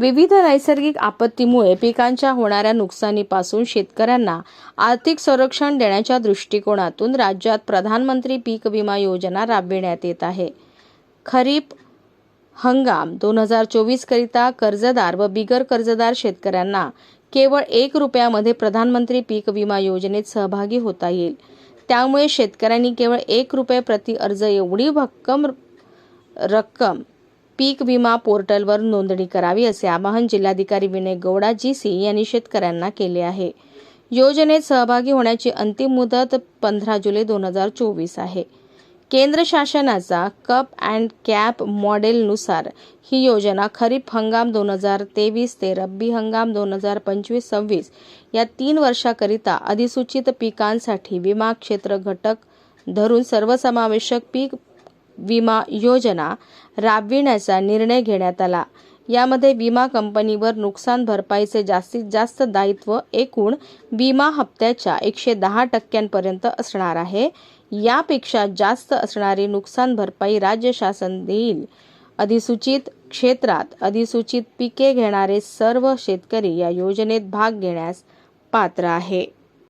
विविध नैसर्गिक आपत्तीमुळे पिकांच्या होणाऱ्या नुकसानीपासून शेतकऱ्यांना आर्थिक संरक्षण देण्याच्या दृष्टिकोनातून राज्यात प्रधानमंत्री पीक विमा योजना राबविण्यात येत आहे. खरीप हंगाम दोन हजार चोवीसकरिता कर्जदार व बिगर कर्जदार शेतकऱ्यांना केवळ एक रुपयामध्ये प्रधानमंत्री पीक विमा योजनेत सहभागी होता येईल. त्यामुळे शेतकऱ्यांनी केवळ एक रुपये प्रति अर्ज एवढी भक्कम रक्कम पीक विमा पोर्टलवर नोंदणी करावी असे आवाहन जिल्हाधिकारी विनय गौडा जी सी यांनी शेतकऱ्यांना केले आहे. योजनेत सहभागी होण्याची अंतिम मुदत पंधरा जुलै दोन हजार चोवीस आहे. केंद्र शासनाचा कप अँड कॅप मॉडेलनुसार ही योजना खरीप हंगाम दोन हजार तेवीस ते रब्बी हंगाम दोन हजार पंचवीस सव्वीस या तीन वर्षाकरिता अधिसूचित पिकांसाठी विमा क्षेत्र घटक धरून सर्वसमावेशक पीक विमा योजना राबविण्याचा निर्णय घेण्यात आला. यामध्ये विमा कंपनीवर नुकसान भरपाईचे जास्तीत जास्त दायित्व एकूण विमा हप्त्याच्या एकशे दहा टक्क्यांपर्यंत असणार आहे. यापेक्षा जास्त असणारी नुकसान भरपाई राज्य शासन देईल. अधिसूचित क्षेत्रात अधिसूचित पिके घेणारे सर्व शेतकरी या योजनेत भाग घेण्यास पात्र आहे.